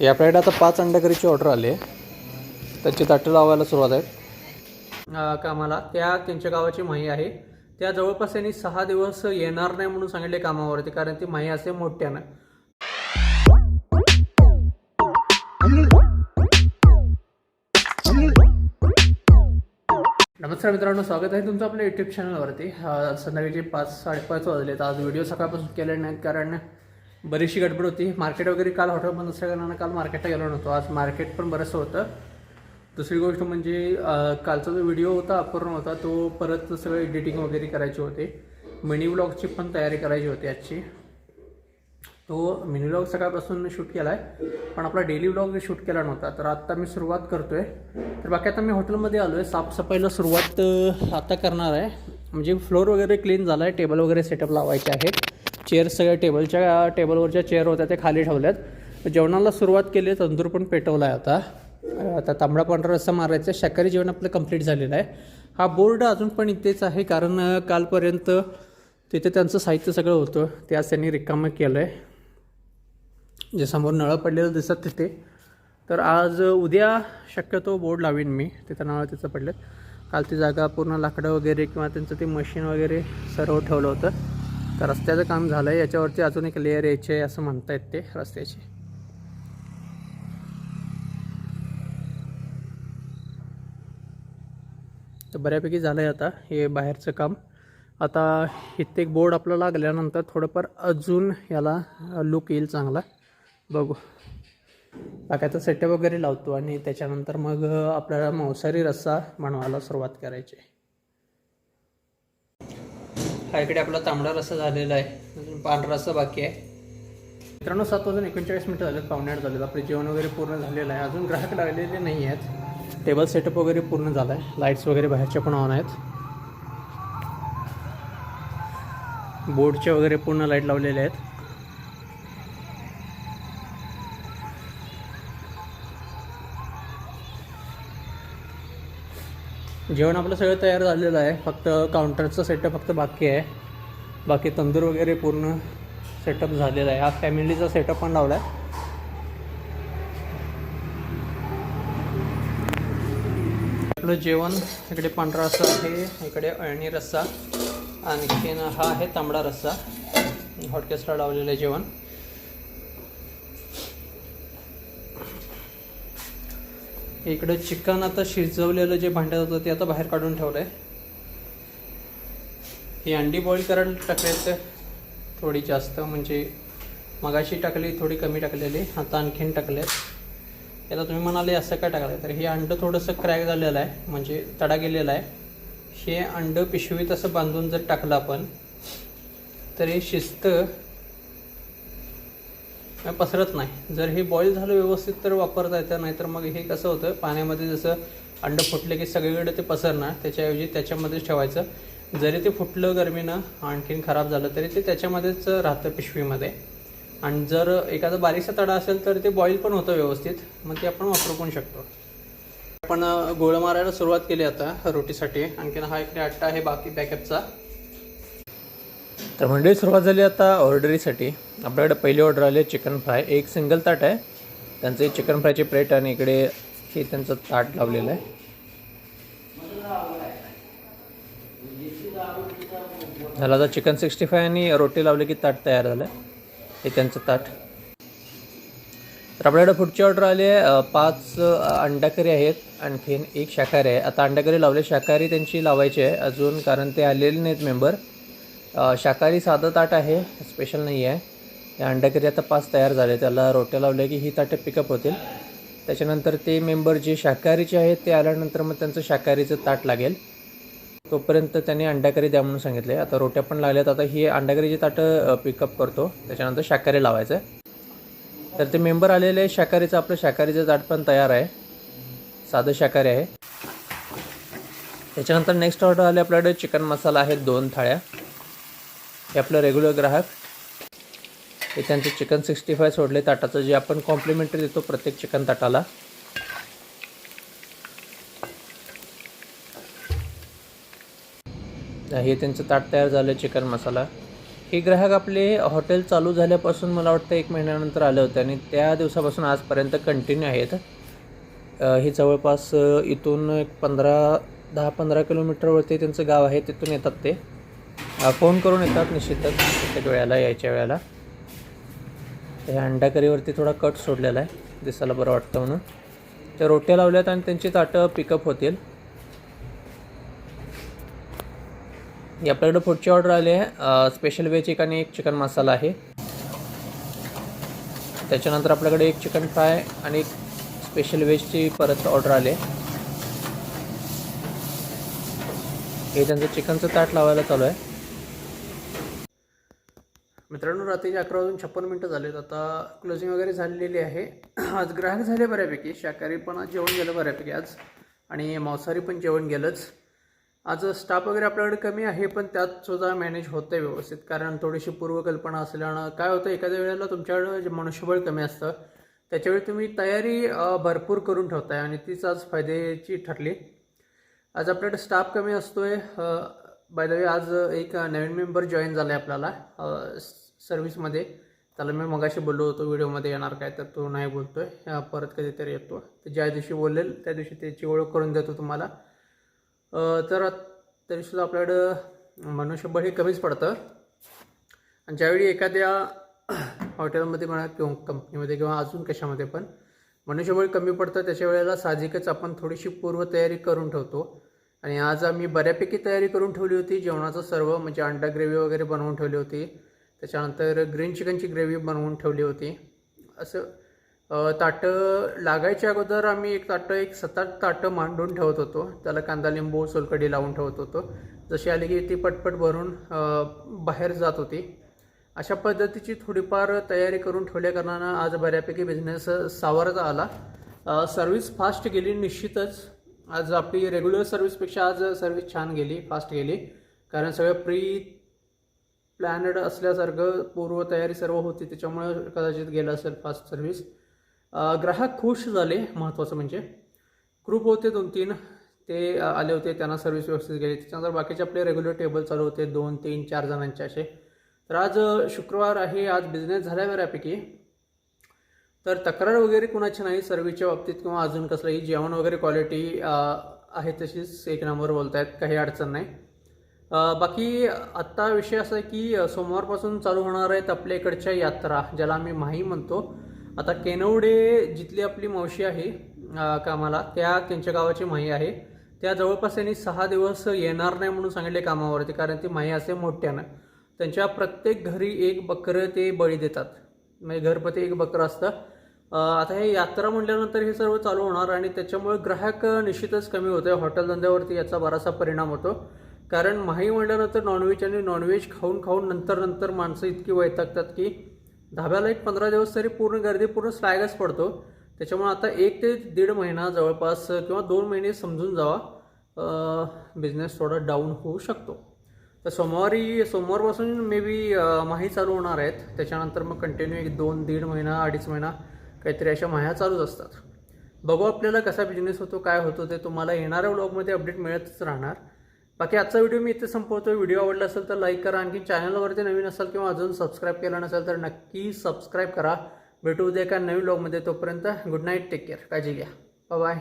या आपल्याकडे आता पाच अंडाकरीची ऑर्डर आली आहे. त्याची ताटं लावायला सुरुवात आहे. कामाला. त्या त्यांच्या गावाची माही आहे. त्या जवळपास त्यांनी सहा दिवस येणार नाही म्हणून सांगितले कामावरती कारण ती माही असे मोठ्यानं नमस्कार मित्रांनो स्वागत आहे तुमचं आपल्या युट्यूब चॅनलवरती संध्याकाळचे पाच साडेपाच वाजले तर आज व्हिडिओ सकाळपासून केले नाहीत कारण बरीचशी गडबड होती. मार्केट वगैरे काल हॉटेल बंद असल्या कारणानं काल मार्केटला गेलो नव्हतो. आज मार्केट पण बरंचसं होतं. दुसरी गोष्ट म्हणजे कालचा जो व्हिडिओ होता अपूर्ण होता तो परत सगळं एडिटिंग वगैरे करायची होती. मिनी व्लॉगची पण तयारी करायची होती आजची. तो मिनी व्लॉग सकाळपासून शूट केला आहे पण आपला डेली व्लॉग शूट केला नव्हता तर आत्ता मी सुरुवात करतो आहे तर बाकी आता मी हॉटेलमध्ये आलो आहे साफसफाईला सुरुवात आता करणार आहे. म्हणजे फ्लोअर वगैरे क्लीन झाला आहे टेबल वगैरे सेटअप लावायचे आहेत. चेअर सगळ्या टेबलच्या टेबलवरच्या चेअर होत्या त्या खाली ठेवल्यात. जेवणाला सुरुवात केली आहे तंदूर पण पेटवला आहे आता. आता तांबडा पांढरा रस्सा मारायचा आहे शाकाहारी जेवण आपलं कंप्लीट झालेलं आहे. हा बोर्ड अजून पण इथेच आहे कारण कालपर्यंत तिथे त्यांचं साहित्य सगळं होतं. ते आज त्यांनी रिकामं केलं आहे जे समोर नळं पडलेलं दिसत तिथे. तर आज उद्या शक्यतो बोर्ड लावीन मी. तिथं नळं तिथं पडलेत. काल ती जागा पूर्ण लाकडं वगैरे किंवा त्यांचं ते मशीन वगैरे सर्व ठेवलं होतं. तर रस्त्याचं काम झालं आहे याच्यावरती अजून एक लेअर यायचे आहे असं म्हणतायत ते रस्त्याची. तर बऱ्यापैकी झालं आहे आता हे बाहेरचं काम. आता इथे एक बोर्ड आपलं लागल्यानंतर थोडंफार अजून याला लुक येईल चांगला. बघू. बाकी सेटअप वगैरे लावतो आणि त्याच्यानंतर मग आपल्याला मांसाहारी रस्सा बनवायला सुरुवात करायची हा इकडे आपला तांबडा रस्सा झालेला आहे. अजून पांढरा रस्सा बाकी आहे. मित्रांनो सात वाजून एकोणचाळीस मिनटं झालेत. पावणेआठ झालेत. आपले जेवण वगैरे पूर्ण झालेलं आहे. अजून ग्राहक लागलेले नाही आहेत. टेबल सेटअप वगैरे पूर्ण झाला आहे. लाईट्स वगैरे बाहेरच्या पण ऑन आहेत. बोर्डचे वगैरे पूर्ण लाइट लावलेले आहेत. जेवण आपलं सगळं तयार झालेलं आहे. फक्त काउंटरचं सेटअप फक्त बाकी आहे. बाकी तंदूर वगैरे पूर्ण सेटअप झालेला आहे. हा फॅमिलीचा सेटअप पण लावला आहे आपलं जेवण इकडे पांढरा रस्सा आहे इकडे अळणी रस्सा. आणखीन हा आहे तांबडा रस्सा. हॉटकेसला लावलेलं आहे जेवण. इकडं चिकन आता शिजवलेलं जे भांड्यात होतं ते आता बाहेर काढून ठेवलं आहे ही अंडी बॉईल करायला टाकायचं. थोडी जास्त म्हणजे मगाशी टाकली थोडी कमी टाकलेली आता आणखीन टाकले याला तुम्ही म्हणाले असं काय टाकलं तर हे अंडं थोडंसं क्रॅक झालेलं आहे म्हणजे तडा गेलेला आहे. हे अंडं पिशवीत असं बांधून जर टाकलं आपण तर हे शिजतं. पसरत नाही. जर हे बॉईल झालं व्यवस्थित तर वापरता येतं नाहीतर मग हे कसं होतं पाण्यामध्ये जसं अंडं फुटले की सगळीकडे ते पसरणार त्याच्याऐवजी त्याच्यामध्येच ठेवायचं. जरी ते फुटलं गरमीनं आणखीन खराब झालं तरी ते त्याच्यामध्येच राहतं पिशवीमध्ये. आणि जर एखादा बारीकसा तडा असेल तर ते बॉईल पण होतं व्यवस्थित मग ते आपण वापरू पण शकतो. आपण गोळ मारायला सुरुवात केली आता रोटीसाठी. आणखीन हा इकडे आट्टा आहे बाकी बॅकअपचा तर मंडळी सुरुवात झाली आता ऑर्डरीसाठी आपल्याकडे पहिली ऑर्डर आली आहे चिकन फ्राय एक सिंगल ताट आहे. त्यांचं एक चिकन फ्रायची प्लेट आणि इकडे हे त्यांचं ताट लावलेलं आहे. झालं आता चिकन सिक्स्टी फाय आणि रोटी लावली की ताट तयार झालं. हे त्यांचं ताट. तर आपल्याकडे पुढची ऑर्डर आली आहे. पाच अंडाकरी आहेत. आणखीन एक शाकाहारी आहे. आता अंडाकरी लावले शाकाहारी त्यांची लावायची आहे. अजून कारण ते आलेले नाहीत मेंबर शाकाहारी साधं ताट आहे स्पेशल नाही आहे. या अंडाकरी आता पाच तयार झाले त्याला रोट्या लावल्या की ही ताटं पिकअप होतील. त्याच्यानंतर ते मेंबर जे शाकाहारीचे आहेत ते आल्यानंतर मग त्यांचं शाकाहारीचं ताट लागेल. तोपर्यंत त्यांनी अंडाकरी द्या म्हणून सांगितले. आता रोट्या पण लागल्यात आता ही अंडाकरीची ताटं पिकअप करतो. त्याच्यानंतर शाकाहारी लावायचं आहे तर ते मेंबर आलेले शाकाहारीचं आपलं शाकाहारीचं ताट पण तयार आहे. साधं शाकाहारी आहे. त्याच्यानंतर नेक्स्ट ऑर्डर आले आपल्याकडे चिकन मसाला आहे दोन थाळ्या. हे आपलं रेग्युलर ग्राहक. हे त्यांचं चिकन सिक्स्टी फाय सोडले ताटाचं जे आपण कॉम्प्लिमेंटरी देतो प्रत्येक चिकन ताटाला. हे त्यांचं ताट तयार झालं चिकन मसाला हे ग्राहक आपले हॉटेल चालू झाल्यापासून मला वाटतं एक महिन्यानंतर आले होते आणि त्या दिवसापासून आजपर्यंत कंटिन्यू आहेत. हे जवळपास इथून एक पंधरा दहा पंधरा किलोमीटरवरती त्यांचं गाव आहे तिथून येतात ते. फोन करून येतात निश्चितच प्रत्येक वेळेला यायच्या वेळेला. हे अंडा करीवरती थोडा कट सोडलेला आहे दिसायला बरं वाटतं म्हणून. त्या रोट्या लावल्यात आणि त्यांची ताटं पिकअप होतील. आपल्याकडे पुढची ऑर्डर आली आहे. स्पेशल व्हेज एक आणि एक चिकन मसाला आहे. त्याच्यानंतर आपल्याकडे एक चिकन फ्राय आणि एक स्पेशल व्हेजची परत ऑर्डर आली आहे. हे त्यांचं चिकनचं ताट लावायला चालू आहे. मित्रांनो रात्रीचे अकरा वाजून छप्पन मिनटं झालेत आता क्लोजिंग वगैरे झालेली आहे. आज ग्राहक झाले बऱ्यापैकी शाकाहारी पण आज जेवण गेलं बऱ्यापैकी आज आणि मांसाहारी पण जेवण गेलंच. आज स्टाफ वगैरे आपल्याकडे कमी आहे पण त्यात सुद्धा मॅनेज होतं आहे व्यवस्थित कारण थोडीशी पूर्वकल्पना असल्यानं काय होतं एखाद्या वेळेला तुमच्याकडं जे मनुष्यबळ कमी असतं त्याच्यावेळी तुम्ही तयारी भरपूर करून ठेवताय आणि तीच आज फायद्याची ठरली. आज आपल्याकडे स्टाफ कमी असतोय बाय द वे आज एक नवीन मेंबर जॉईन झाला आहे आपल्याला सर्व्हिसमध्ये त्याला मी मगाशी बोललो होतो व्हिडिओमध्ये येणार काय तर तो नाही बोलतो आहे परत कधीतरी येतो. तर ज्या दिवशी बोलेल त्या दिवशी त्याची ओळख करून देतो तुम्हाला. तर तरीसुद्धा आपल्याकडं मनुष्यबळ हे कमीच पडतं. आणि ज्यावेळी एखाद्या हॉटेलमध्ये म्हणा किंवा कंपनीमध्ये किंवा अजून कशामध्ये पण मनुष्यबळ कमी पडतं त्याच्या वेळेला साहजिकच आपण थोडीशी पूर्वतयारी करून ठेवतो. आणि आज आम्ही बऱ्यापैकी तयारी करून ठेवली होती जेवणाचं सर्व म्हणजे अंडा ग्रेव्ही वगैरे बनवून ठेवली होती. त्याच्यानंतर ग्रीन चिकनची ग्रेव्ही बनवून ठेवली होती. असं ताटं लागायच्या अगोदर आम्ही एक ताटं एक सतत आठ ताटं मांडून ठेवत होतो. त्याला कांदा लिंबू सोलकडी लावून ठेवत होतो. जशी आली की ती पटपट भरून बाहेर जात होती. अशा पद्धतीची थोडीफार तयारी करून ठेवल्या कारणानं आज बऱ्यापैकी बिझनेस सावरता आला. सर्व्हिस फास्ट गेली निश्चितच. आज आपली रेग्युलर सर्व्हिसपेक्षा आज सर्व्हिस छान गेली फास्ट गेली. कारण सगळं प्री प्लॅनड असल्यासारखं पूर्वतयारी सर्व होती त्याच्यामुळे कदाचित गेलं असेल फास्ट सर्व्हिस ग्राहक खुश झाले महत्त्वाचं म्हणजे. ग्रुप होते दोन तीन ते आले होते त्यांना सर्व्हिस व्यवस्थित गेली. त्याच्यानंतर बाकीचे आपले रेग्युलर टेबल चालू होते दोन तीन चार जणांचे असे. तर आज शुक्रवार आहे आज बिझनेस झाला आहे बऱ्यापैकी. तर तक्रार वगैरे कुणाची नाही सर्व्हिसच्या बाबतीत किंवा अजून कसलंही जेवण वगैरे क्वालिटी आहे तशीच एक नंबर बोलत आहेत काही अडचण नाही. बाकी आत्ता विषय असा आहे की सोमवारपासून चालू होणार आहेत आपल्या इकडच्या यात्रा ज्याला आम्ही माही म्हणतो. आता केनवडे जिथली आपली मावशी आहे कामाला त्या त्यांच्या गावाची माही आहे. त्या जवळपास त्यांनी सहा दिवस येणार नाही म्हणून सांगितले कामावरती कारण ती माही असे मोठ्यानं. त्यांच्या प्रत्येक घरी एक बकरं ते बळी देतात. म्हणजे घरपती एक बकरं असतं. आता हे यात्रा म्हटल्यानंतर हे सर्व चालू होणार आणि त्याच्यामुळे ग्राहक निश्चितच कमी होत आहे हॉटेल धंद्यावरती याचा बराचसा परिणाम होतो. कारण माही म्हटल्यानंतर नॉनव्हेज आणि नॉनव्हेज खाऊन खाऊन नंतर नंतर माणसं इतकी वैतागतात की धाब्याला एक पंधरा दिवस तरी पूर्ण गर्दी पूर्ण स्लॅगच पडतो. त्याच्यामुळे आता एक ते दीड महिना जवळपास किंवा दोन महिने समजून जावा. बिझनेस थोडा डाऊन होऊ शकतो. तर सोमवारी सोमवारपासून मे बी माही चालू होणार आहेत. त्याच्यानंतर मग कंटिन्यू एक दोन दीड महिना अडीच महिना. काहीतरी अशा माया चालूच असतात. बघू आपल्याला कसा बिझनेस होतो काय होतो ते तुम्हाला येणाऱ्या व्लॉगमध्ये अपडेट मिळतच राहणार. बाकी आजचा व्हिडिओ मी इथे संपवतो व्हिडिओ आवडला असेल तर लाईक करा. आणखी चॅनलवरती नवीन असाल किंवा अजून सबस्क्राईब केलं नसेल तर नक्की सबस्क्राईब करा. भेटू उद्या एका नवीन व्लॉगमध्ये तोपर्यंत गुड नाईट टेक केअर काळजी घ्या. बाय